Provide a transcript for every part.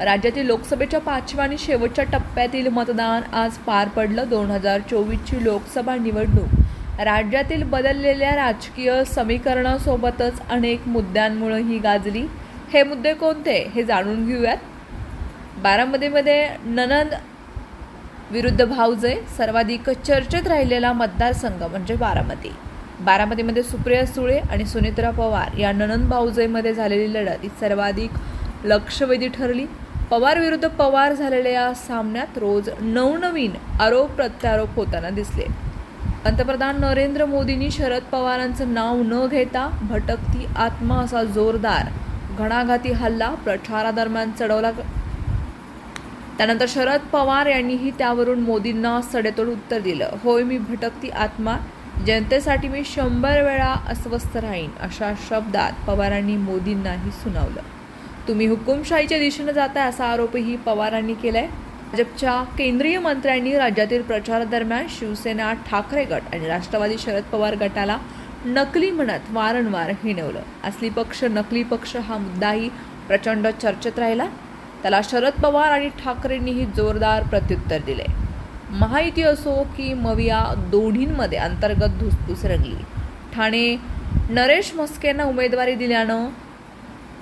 राज्यातील लोकसभेच्या पाचव्या आणि शेवटच्या टप्प्यातील मतदान आज पार पडलं. दोन हजार चोवीसची लोकसभा निवडणूक. राज्यातील बदललेल्या राजकीय समीकरणासोबतच अनेक मुद्द्यांमुळे ही गाजली. हे मुद्दे कोणते हे जाणून घेऊयात. बारामतीमध्ये ननंद विरुद्ध भाऊजे सर्वाधिक चर्चेत राहिलेला मतदारसंघ म्हणजे बारामती. बारामतीमध्ये सुप्रिया सुळे आणि सुनित्रा पवार या ननंद भाऊजेमध्ये झालेली लढत ही सर्वाधिक लक्षवेधी ठरली. पवार विरुद्ध पवार झालेल्या या सामन्यात रोज नवनवीन आरोप प्रत्यारोप होताना दिसले. पंतप्रधान नरेंद्र मोदींनी शरद पवारांचं नाव न घेता भटकती आत्मा असा जोरदार घणाघाती हल्ला प्रचारादरम्यान चढवला त्यानंतर शरद पवार यांनीही त्यावरून मोदींना सडेतोड उत्तर दिलं. होय मी भटकती आत्मा जनतेसाठी मी शंभर वेळा अस्वस्थ राहीन अशा शब्दात पवारांनी मोदींनाही सुनावलं. तुम्ही हुकुमशाहीच्या दिशेनं जाताय असा आरोपही पवारांनी केलाय. भाजपच्या केंद्रीय मंत्र्यांनी राज्यातील प्रचारादरम्यान शिवसेना ठाकरे गट आणि राष्ट्रवादी शरद पवार गटाला नकली म्हणत वारंवार हिणवलं. असली पक्ष नकली पक्ष हा मुद्दाही प्रचंड चर्चेत राहिला. त्याला शरद पवार आणि ठाकरेंनीही जोरदार प्रत्युत्तर दिले महायुती असो की मविया दोन्हींमध्ये अंतर्गत धुसफूस रंगली. ठाणे नरेश मस्केंना उमेदवारी दिल्यानं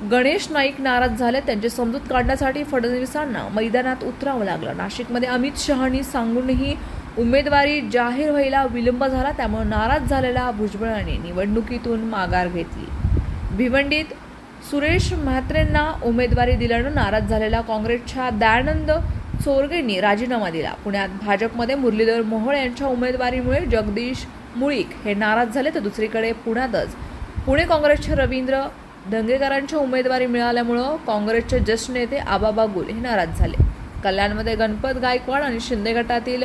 गणेश नाईक नाराज झाले. त्यांची समजूत काढण्यासाठी फडणवीसांना मैदानात उतरावं लागलं. नाशिकमध्ये अमित शहानी सांगूनही उमेदवारी जाहीर व्हायला विलंब झाला. त्यामुळे नाराज झालेल्या भुजबळांनी निवडणुकीतून माघार घेतली. भिवंडीत सुरेश म्हात्रेंना उमेदवारी दिल्यानं नाराज झालेल्या काँग्रेसच्या दयानंद चोरगेंनी राजीनामा दिला. पुण्यात भाजपमध्ये मुरलीधर मोहोळ यांच्या उमेदवारीमुळे जगदीश मुळीक हे नाराज झाले. तर दुसरीकडे पुण्यातच पुणे काँग्रेसचे रवींद्र दंगेकरांची उमेदवारी मिळाल्यामुळं काँग्रेसचे ज्येष्ठ नेते आबा बागुल हे नाराज झाले. कल्याणमध्ये गणपत गायकवाड आणि शिंदे गटातील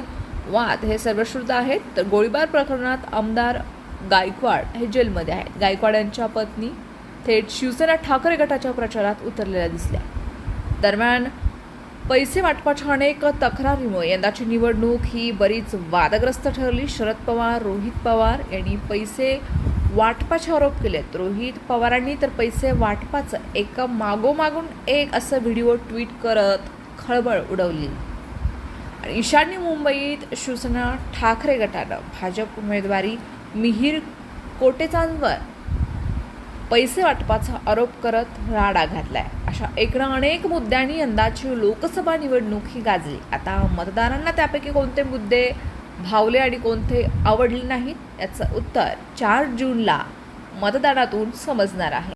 वाद हे सर्वश्रुत आहेत. तर गोळीबार प्रकरणात आमदार गायकवाड हे जेलमध्ये आहेत. गायकवाड यांच्या पत्नी थेट शिवसेना ठाकरे गटाच्या प्रचारात उतरलेल्या दिसल्या. दरम्यान पैसे वाटपाच्या अनेक तक्रारीमुळे यंदाची निवडणूक ही बरीच वादग्रस्त ठरली. शरद पवार रोहित पवार यांनी पैसे वाटपाचे आरोप केलेत. रोहित पवारांनी तर पैसे वाटपाचं एका मागोमागून एक असं व्हिडिओ ट्विट करत खळबळ उडवली. आणि ईशान्य मुंबईत शिवसेना ठाकरे गटानं भाजप उमेदवारी मिहीर कोटेचांवर पैसे वाटपाचा आरोप करत राडा घातलाय. अशा एकनं अनेक मुद्द्यांनी यंदाची लोकसभा निवडणूक ही गाजली. आता मतदारांना त्यापैकी कोणते मुद्दे भावले आणि कोणते आवडले नाहीत याचं उत्तर चार जूनला मतदानातून समजणार आहे.